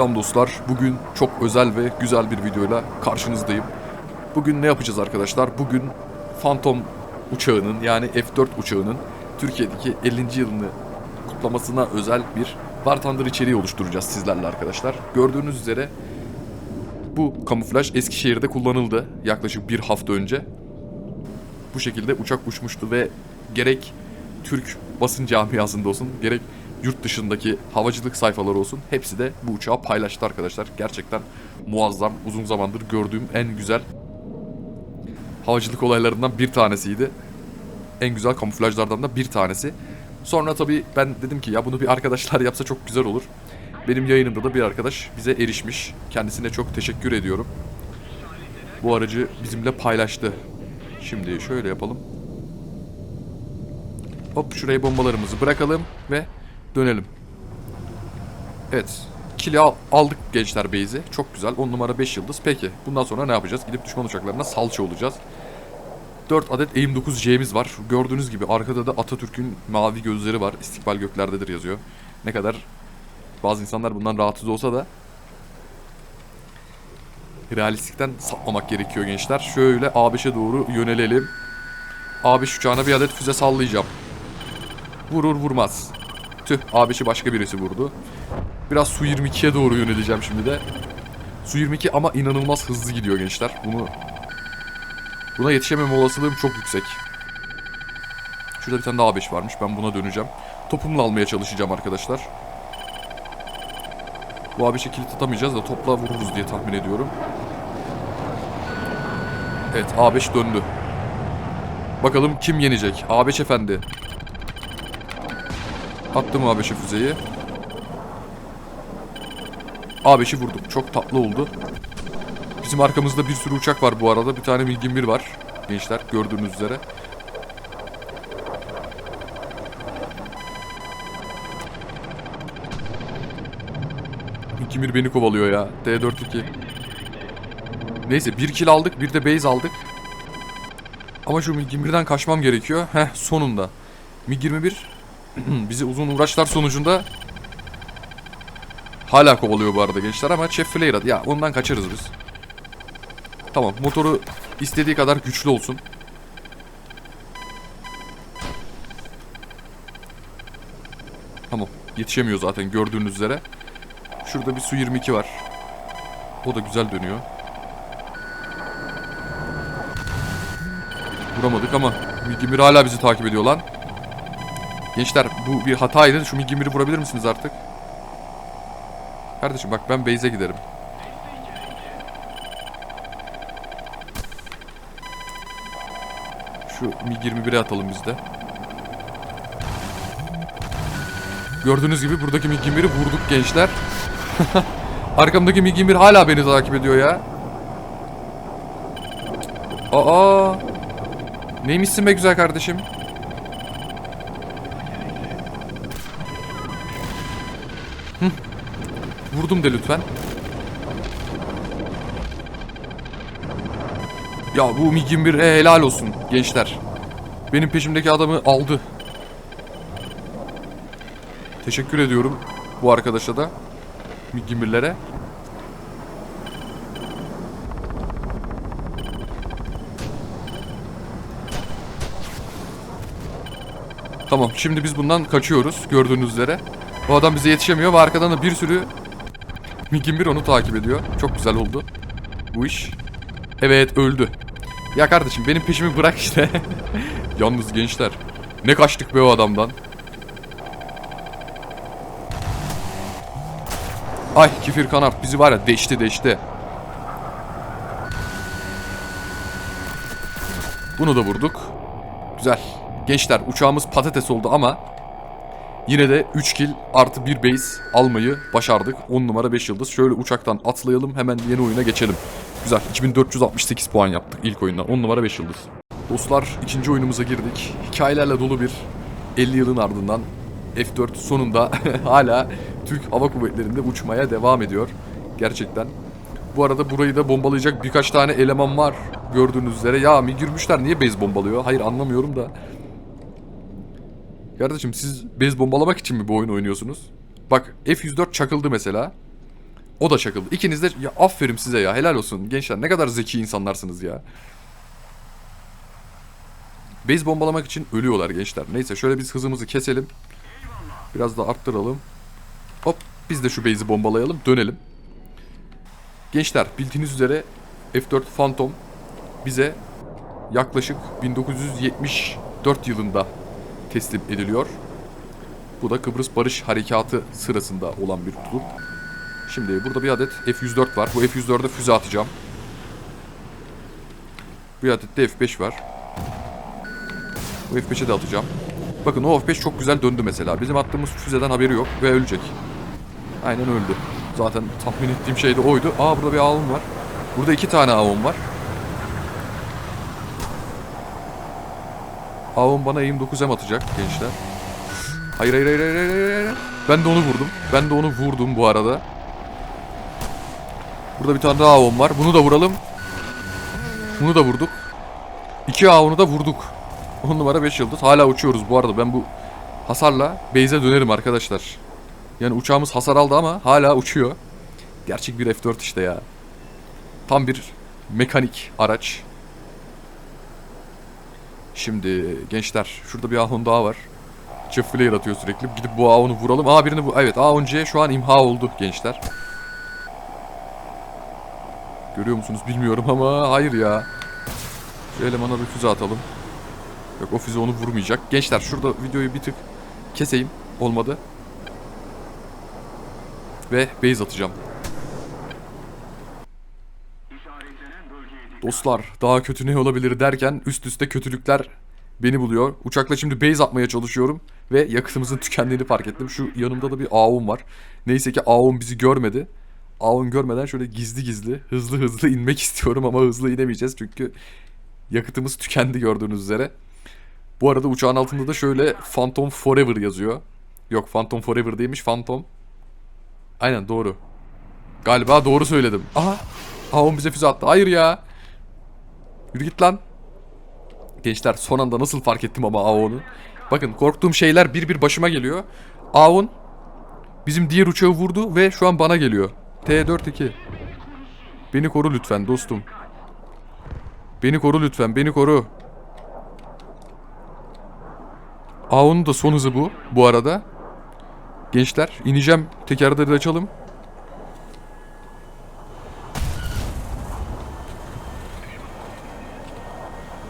Selam dostlar. Bugün çok özel ve güzel bir videoyla karşınızdayım. Bugün ne yapacağız arkadaşlar? Bugün Phantom uçağının yani F4 uçağının Türkiye'deki 50. yılını kutlamasına özel bir War Thunder içeriği oluşturacağız sizlerle arkadaşlar. Gördüğünüz üzere bu kamuflaj Eskişehir'de kullanıldı yaklaşık bir hafta önce. Bu şekilde uçak uçmuştu ve gerek Türk basın camiasında olsun gerek yurt dışındaki havacılık sayfaları olsun hepsi de bu uçağı paylaştı arkadaşlar. Gerçekten muazzam uzun zamandır gördüğüm en güzel havacılık olaylarından bir tanesiydi. En güzel kamuflajlardan da bir tanesi. Sonra tabii ben dedim ki ya bunu bir arkadaşlar yapsa çok güzel olur. Benim yayınımda da bir arkadaş bize erişmiş. Kendisine çok teşekkür ediyorum. Bu aracı bizimle paylaştı. Şimdi şöyle yapalım. Hop şuraya bombalarımızı bırakalım ve dönelim. Evet. Kili al- aldık gençler base'i. Çok güzel. 10 numara 5 yıldız. Peki. Bundan sonra ne yapacağız? Gidip düşman uçaklarına salça olacağız. 4 adet AIM-9C'miz var. Gördüğünüz gibi arkada da Atatürk'ün mavi gözleri var. İstikbal göklerdedir yazıyor. Ne kadar bazı insanlar bundan rahatsız olsa da realistikten sapmamak gerekiyor gençler. Şöyle A5'e doğru yönelelim. A5 uçağına bir adet füze sallayacağım. Vurur vurmaz. Tüh A5'i başka birisi vurdu. Biraz Su 22'ye doğru yöneleceğim şimdi de. Su 22 ama inanılmaz hızlı gidiyor gençler. Bunu Buna yetişememe olasılığım çok yüksek. Şurada bir tane daha A5 varmış. Ben buna döneceğim. Topumla almaya çalışacağım arkadaşlar. Bu A5'e kilit atamayacağız da topla vururuz diye tahmin ediyorum. Evet A5 döndü. Bakalım kim yenecek? A5 efendi. Attım A5'e füzeyi. A5'i vurduk. Çok tatlı oldu. Bizim arkamızda bir sürü uçak var bu arada. Bir tane Milgin 1 var. Gençler gördüğünüz üzere. 1 beni kovalıyor ya. D42. Neyse bir kill aldık. Bir de base aldık. Ama şu Milgin 1'den kaçmam gerekiyor. Heh sonunda. MiG-21 bizi uzun uğraşlar sonucunda hala kovalıyor bu arada gençler ama Chef Flare ya ondan kaçarız biz. Tamam motoru istediği kadar güçlü olsun. Tamam yetişemiyor zaten gördüğünüz üzere. Şurada bir Su 22 var. O da güzel dönüyor. Vuramadık ama Migimir hala bizi takip ediyor lan. Gençler bu bir hataydı. Şu Migimir'i vurabilir misiniz artık? Kardeşim bak ben base'e giderim. Şu MiG-21'e atalım biz de. Gördüğünüz gibi buradaki MiG-21'i vurduk gençler. Arkamdaki MiG-21 hala beni takip ediyor ya. Aa! Neymişsin be güzel kardeşim? Vurdum de lütfen. Ya bu MiG-21 e, helal olsun gençler. Benim peşimdeki adamı aldı. Teşekkür ediyorum bu arkadaşa da. MiG-21'lere. Tamam şimdi biz bundan kaçıyoruz gördüğünüz üzere. Bu adam bize yetişemiyor ve arkadan da bir sürü MiG-21 onu takip ediyor. Çok güzel oldu bu iş. Evet öldü. Ya kardeşim benim peşimi bırak işte. Yalnız gençler. Ne kaçtık be o adamdan. Ay kifir kanat bizi var ya deşti deşti. Bunu da vurduk. Güzel. Gençler uçağımız patates oldu ama yine de 3 kill artı 1 base almayı başardık. 10 numara 5 yıldız. Şöyle uçaktan atlayalım hemen yeni oyuna geçelim. Güzel. 2468 puan yaptık ilk oyundan. 10 numara 5 yıldız. Dostlar ikinci oyunumuza girdik. Hikayelerle dolu bir 50 yılın ardından F4 sonunda hala Türk Hava Kuvvetleri'nde uçmaya devam ediyor. Gerçekten. Bu arada burayı da bombalayacak birkaç tane eleman var. Gördüğünüz üzere. Ya mi girmişler niye bez bombalıyor? Hayır anlamıyorum da. Kardeşim siz bez bombalamak için mi bu oyun oynuyorsunuz? Bak F-104 çakıldı mesela. O da çakıldı. İkiniz de ya aferin size ya. Helal olsun gençler. Ne kadar zeki insanlarsınız ya. Base bombalamak için ölüyorlar gençler. Neyse şöyle biz hızımızı keselim. Biraz da arttıralım. Hop biz de şu base'i bombalayalım. Dönelim. Gençler bildiğiniz üzere F4 Phantom bize yaklaşık 1974 yılında teslim ediliyor. Bu da Kıbrıs Barış Harekatı sırasında olan bir tutum. Şimdi burada bir adet F-104 var. Bu F-104'e füze atacağım. Bir adet de F-5 var. Bu F-5'e de atacağım. Bakın o F-5 çok güzel döndü mesela. Bizim attığımız füzeden haberi yok ve ölecek. Aynen öldü. Zaten tahmin ettiğim şey de oydu. Aa burada bir ağım var. Burada iki tane ağım var. Ağım bana aim 9M atacak gençler. Hayır hayır hayır hayır hayır hayır. Ben de onu vurdum. Ben de onu vurdum bu arada. Burada bir tane daha ağım var. Bunu da vuralım. Bunu da vurduk. İki ağını da vurduk. 10 numara 5 yıldız. Hala uçuyoruz bu arada. Ben bu hasarla base'e dönerim arkadaşlar. Yani uçağımız hasar aldı ama hala uçuyor. Gerçek bir F4 işte ya. Tam bir mekanik araç. Şimdi gençler şurada bir ahun daha var. Çift flare atıyor sürekli. Gidip bu ahunu vuralım. Aa birini bu. Evet A10C şu an imha oldu gençler. Görüyor musunuz bilmiyorum ama hayır ya. Şu elemana bir füze atalım. Yok o füze onu vurmayacak. Gençler şurada videoyu bir tık keseyim. Olmadı. Ve base atacağım. Dostlar daha kötü ne olabilir derken üst üste kötülükler beni buluyor. Uçakla şimdi base atmaya çalışıyorum ve yakıtımızın tükendiğini fark ettim. Şu yanımda da bir AOM var. Neyse ki AOM bizi görmedi. AOM görmeden şöyle gizli gizli hızlı hızlı inmek istiyorum ama hızlı inemeyeceğiz çünkü yakıtımız tükendi gördüğünüz üzere. Bu arada uçağın altında da şöyle Phantom Forever yazıyor. Yok Phantom Forever değilmiş Phantom. Aynen doğru. Galiba doğru söyledim. Aha. AOM bize füze attı. Hayır ya. Yürü git lan. Gençler son anda nasıl fark ettim ama AO'nu. Bakın korktuğum şeyler bir bir başıma geliyor. AO'n bizim diğer uçağı vurdu ve şu an bana geliyor. T-42. Beni koru lütfen dostum. Beni koru lütfen, beni koru. AO'nun da son hızı bu, bu arada. Gençler, ineceğim. Tekerleri açalım.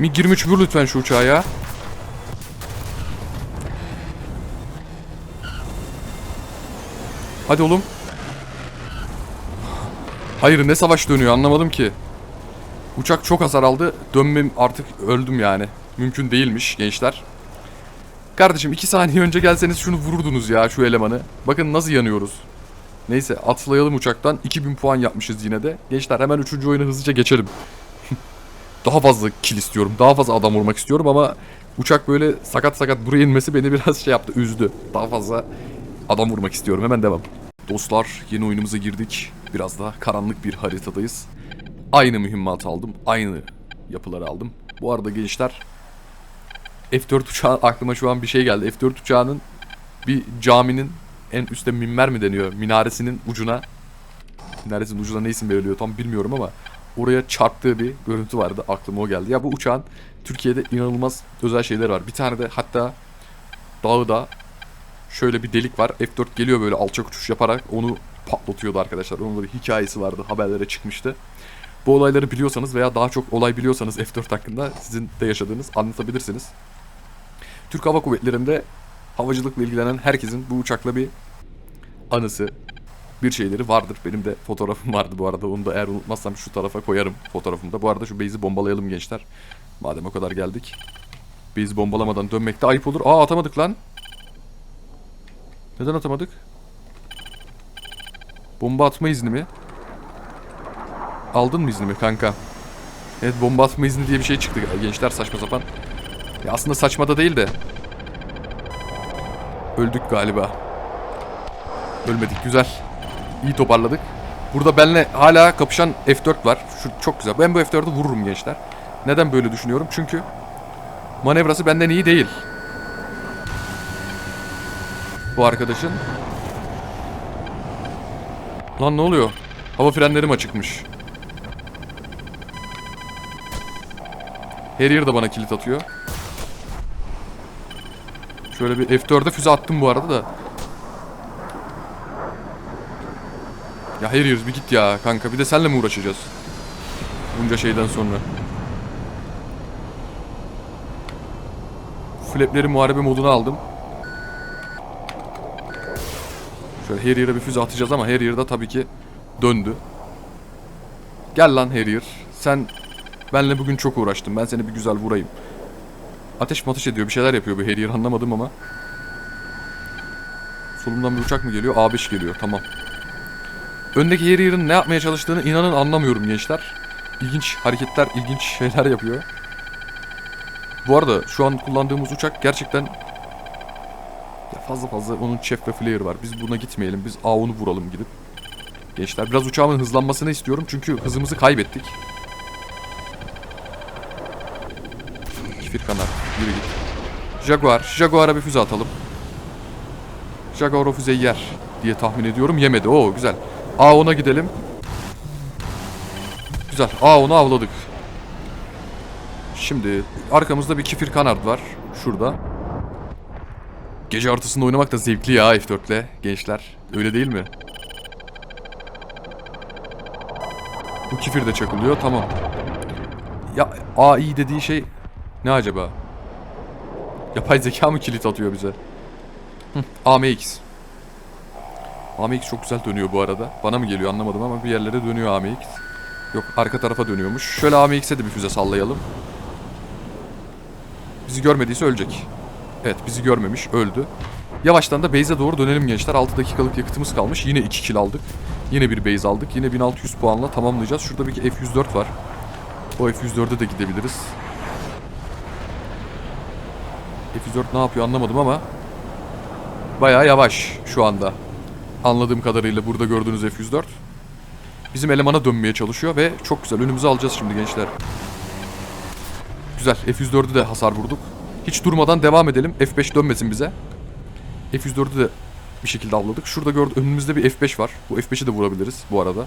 MiG-23 vur lütfen şu uçağa ya. Hadi oğlum. Hayır ne savaş dönüyor anlamadım ki. Uçak çok hasar aldı. Dönmem artık öldüm yani. Mümkün değilmiş gençler. Kardeşim 2 saniye önce gelseniz şunu vururdunuz ya şu elemanı. Bakın nasıl yanıyoruz. Neyse atlayalım uçaktan. 2000 puan yapmışız yine de. Gençler hemen 3. oyunu hızlıca geçelim. Daha fazla kill istiyorum. Daha fazla adam vurmak istiyorum ama uçak böyle sakat sakat buraya inmesi beni biraz şey yaptı, üzdü. Daha fazla adam vurmak istiyorum. Hemen devam. Dostlar yeni oyunumuza girdik. Biraz daha karanlık bir haritadayız. Aynı mühimmat aldım. Aynı yapıları aldım. Bu arada gençler F4 uçağı aklıma şu an bir şey geldi. F4 uçağının bir caminin en üstte minber mi deniyor? Minaresinin ucuna Minaresinin ucuna ne isim veriliyor tam bilmiyorum ama oraya çarptığı bir görüntü vardı. Aklıma o geldi. Ya bu uçağın Türkiye'de inanılmaz özel şeyler var. Bir tane de hatta dağda şöyle bir delik var. F4 geliyor böyle alçak uçuş yaparak onu patlatıyordu arkadaşlar. Onun bir hikayesi vardı. Haberlere çıkmıştı. Bu olayları biliyorsanız veya daha çok olay biliyorsanız F4 hakkında sizin de yaşadığınız anlatabilirsiniz. Türk Hava Kuvvetleri'nde havacılıkla ilgilenen herkesin bu uçakla bir anısı, bir şeyleri vardır. Benim de fotoğrafım vardı bu arada. Onu da eğer unutmazsam şu tarafa koyarım fotoğrafımda. Bu arada şu base'i bombalayalım gençler. Madem o kadar geldik. Base'i bombalamadan dönmekte ayıp olur. Aa atamadık lan. Neden atamadık? Bomba atma izni mi? Aldın mı iznimi kanka? Evet bomba atma izni diye bir şey çıktı gençler saçma sapan. Ya aslında saçma da değil de. Öldük galiba. Ölmedik güzel. İyi toparladık. Burada benle hala kapışan F4 var. Şu çok güzel. Ben bu F4'ü vururum gençler. Neden böyle düşünüyorum? Çünkü manevrası benden iyi değil. Bu arkadaşın. Lan ne oluyor? Hava frenlerim açıkmış. Harrier da bana kilit atıyor. Şöyle bir F4'e füze attım bu arada da. Ya Harrier bir git ya kanka. Bir de senle mi uğraşacağız? Bunca şeyden sonra. Flapleri muharebe moduna aldım. Şöyle Harrier'e bir füze atacağız ama Harrier da tabii ki döndü. Gel lan Harrier. Sen benle bugün çok uğraştın. Ben seni bir güzel vurayım. Ateş mateş ediyor. Bir şeyler yapıyor bu Harrier anlamadım ama. Solumdan bir uçak mı geliyor? A5 geliyor. Tamam. Öndeki Harrier'ın ne yapmaya çalıştığını inanın anlamıyorum gençler. İlginç hareketler, ilginç şeyler yapıyor. Bu arada şu an kullandığımız uçak gerçekten ya fazla fazla onun chef ve flare var. Biz buna gitmeyelim. Biz A10'u vuralım gidip. Gençler biraz uçağımın hızlanmasını istiyorum çünkü hızımızı kaybettik. Kifir kanar. Yürü git. Jaguar. Jaguar'a bir füze atalım. Jaguar o füzeyi yer diye tahmin ediyorum. Yemedi. Oo güzel. A10'a gidelim. Güzel. A10'u avladık. Şimdi arkamızda bir kifir kanard var. Şurada. Gece artısında oynamak da zevkli ya F4'le gençler. Öyle değil mi? Bu kifir de çakılıyor. Tamam. Ya AI dediği şey ne acaba? Yapay zeka mı kilit atıyor bize? Hı, AMX. AMX çok güzel dönüyor bu arada. Bana mı geliyor anlamadım ama bir yerlere dönüyor AMX. Yok arka tarafa dönüyormuş. Şöyle AMX'e de bir füze sallayalım. Bizi görmediyse ölecek. Evet bizi görmemiş öldü. Yavaştan da base'e doğru dönelim gençler. 6 dakikalık yakıtımız kalmış. Yine 2 kill aldık. Yine bir base aldık. Yine 1600 puanla tamamlayacağız. Şurada bir F104 var. O F104'e de gidebiliriz. F104 ne yapıyor anlamadım ama bayağı yavaş şu anda. Anladığım kadarıyla burada gördüğünüz F104. Bizim elemana dönmeye çalışıyor ve çok güzel. Önümüze alacağız şimdi gençler. Güzel. F104'ü de hasar vurduk. Hiç durmadan devam edelim. F5 dönmesin bize. F104'ü de bir şekilde avladık. Şurada gördük önümüzde bir F5 var. Bu F5'i de vurabiliriz bu arada.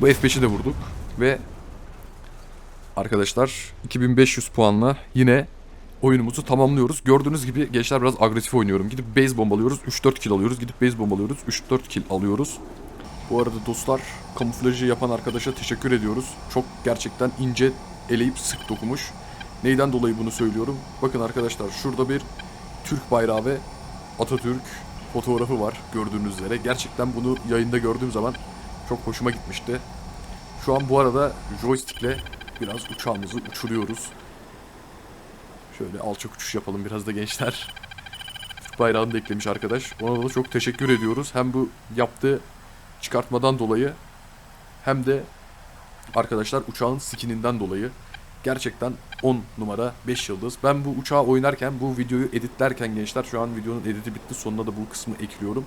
Bu F5'i de vurduk ve arkadaşlar 2500 puanla yine oyunumuzu tamamlıyoruz. Gördüğünüz gibi gençler biraz agresif oynuyorum. Gidip base bombalıyoruz. 3-4 kill alıyoruz. Gidip base bombalıyoruz. 3-4 kill alıyoruz. Bu arada dostlar kamuflajı yapan arkadaşa teşekkür ediyoruz. Çok gerçekten ince eleyip sık dokumuş. Neyden dolayı bunu söylüyorum? Bakın arkadaşlar şurada bir Türk bayrağı ve Atatürk fotoğrafı var gördüğünüz üzere. Gerçekten bunu yayında gördüğüm zaman çok hoşuma gitmişti. Şu an bu arada joystickle biraz uçağımızı uçuruyoruz. Şöyle alçak uçuş yapalım biraz da gençler. Türk bayrağını da eklemiş arkadaş. Ona da çok teşekkür ediyoruz. Hem bu yaptığı çıkartmadan dolayı hem de arkadaşlar uçağın skininden dolayı gerçekten 10 numara 5 yıldız. Ben bu uçağı oynarken bu videoyu editlerken gençler şu an videonun editi bitti. Sonuna da bu kısmı ekliyorum.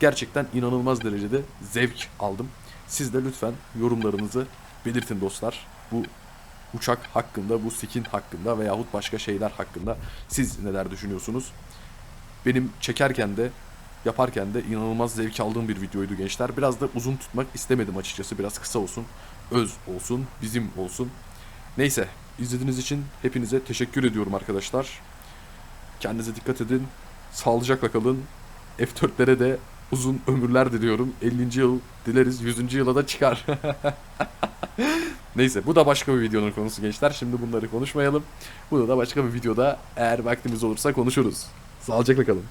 Gerçekten inanılmaz derecede zevk aldım. Siz de lütfen yorumlarınızı belirtin dostlar. Bu uçak hakkında, bu skin hakkında veyahut başka şeyler hakkında siz neler düşünüyorsunuz? Benim çekerken de yaparken de inanılmaz zevk aldığım bir videoydu gençler. Biraz da uzun tutmak istemedim açıkçası. Biraz kısa olsun, öz olsun, bizim olsun. Neyse, izlediğiniz için hepinize teşekkür ediyorum arkadaşlar. Kendinize dikkat edin. Sağlıcakla kalın. F4'lere de uzun ömürler diliyorum. 50. yıl dileriz. 100. yıla da çıkar. Neyse bu da başka bir videonun konusu gençler. Şimdi bunları konuşmayalım. Bu da başka bir videoda eğer vaktimiz olursa konuşuruz. Sağlıcakla kalın.